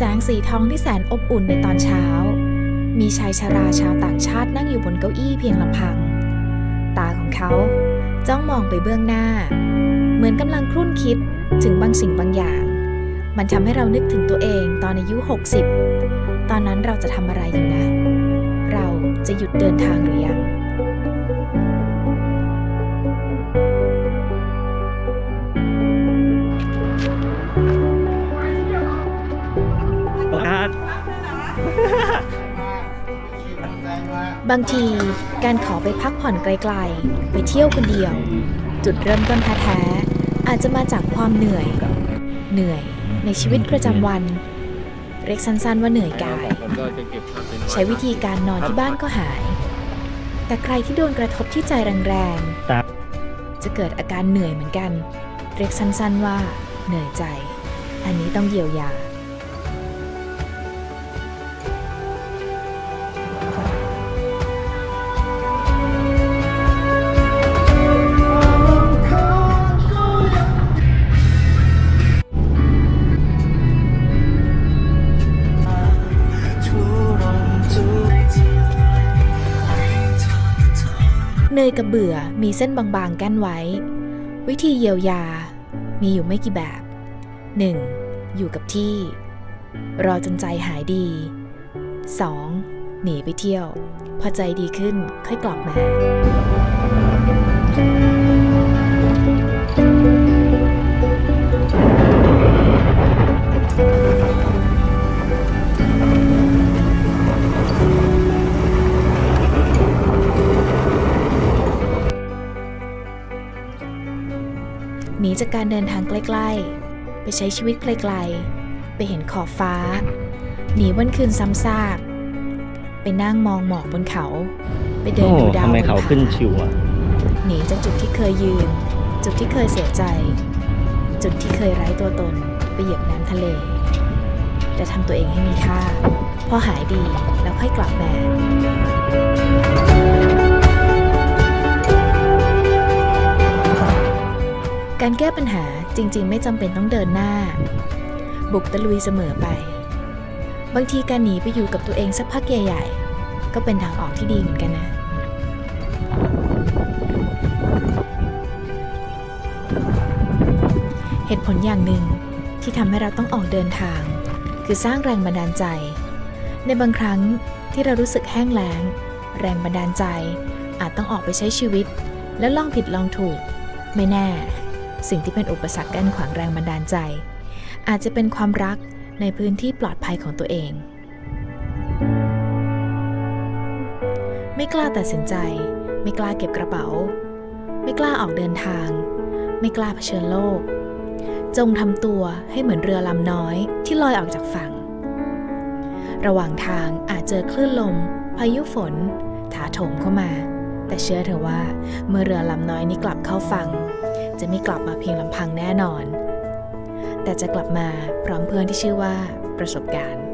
แสงสีทองที่แสนอบอุ่นในตอนเช้า มีชายชาราชาวต่างชาตินั่งอยู่บนเก้าอี้เพียงลำพัง ตาของเขาจ้องมองไปเบื้องหน้า เหมือนกำลังครุ่นคิดถึงบางสิ่งบางอย่าง มันทำให้เรานึกถึงตัวเองตอนอายุ 60 ตอนนั้นเราจะทำอะไรอยู่นะ เราจะหยุดเดินทางหรือยัง บางทีการขอไปพักผ่อนไกลๆ ไปเที่ยวคนเดียว จุดเริ่มต้นแท้ๆอาจจะมาจากความเหนื่อย เหนื่อยในชีวิตประจำวัน เรียกสั้นๆว่าเหนื่อยกาย ใช้วิธีการนอนที่บ้านก็หาย แต่ใครที่โดนกระทบที่ใจแรงๆ จะเกิดอาการเหนื่อยเหมือนกัน เรียกสั้นๆว่า เหนื่อยใจ อันนี้ต้องเยียวยา เนยกับเบื่อมีเส้นบางๆกั้นไว้ วิธีเยียวยา มีอยู่ไม่กี่แบบ 1. อยู่กับที่ รอจนใจหายดี 2. หนีไปเที่ยว พอใจดีขึ้นค่อยกลับมา หนีจากการเดินทางใกล้ๆ ไปใช้ชีวิตไกลๆ ไปเห็นขอบฟ้า หนีวันคืนซ้ำซาก ไปนั่งมองหมอกบนเขา ไปเดิโอ้นดูดาวทำไมบนเขาผาขึ้นชิวอะ หนีจากจุดที่เคยยืน จุดที่เคยเสียใจ จุดที่เคยไร้ตัวตน ไปเหยียบน้ำทะเล แต่ทำตัวเองให้มีค่า พอหายดีแล้วค่อยกลับมา การแก้ปัญหาจริง ๆ ไม่จำเป็นต้องเดินหน้า บุกตะลุยเสมอไป บางทีการหนีไปอยู่กับตัวเองสักพักใหญ่ ๆ ก็เป็นทางออกที่ดีเหมือนกันนะเหตุผลอย่างหนึ่งที่ทำให้เราต้องออกเดินทาง คือสร้างแรงบันดาลใจ ในบางครั้งที่เรารู้สึกแห้งแล้ง แรงบันดาลใจอาจต้องออกไปใช้ชีวิต และลองผิดลองถูก ไม่แน่ สิ่งที่เป็นอุปสรรคกั้นขวางแรงบันดาลใจ อาจจะเป็นความรักในพื้นที่ปลอดภัยของตัวเอง ไม่กล้าตัดสินใจ ไม่กล้าเก็บกระเป๋า ไม่กล้าออกเดินทาง ไม่กล้าเผชิญโลก จงทำตัวให้เหมือนเรือลำน้อยที่ลอยออกจากฝั่ง ระหว่างทางอาจเจอคลื่นลม พายุฝน ถาโถมเข้ามา แต่เชื่อเถอะว่าเมื่อเรือลำน้อยนี้กลับเข้าฝั่ง จะไม่กลับมาเพียงลำพังแน่นอน แต่จะกลับมาพร้อมเพื่อนที่ชื่อว่าประสบการณ์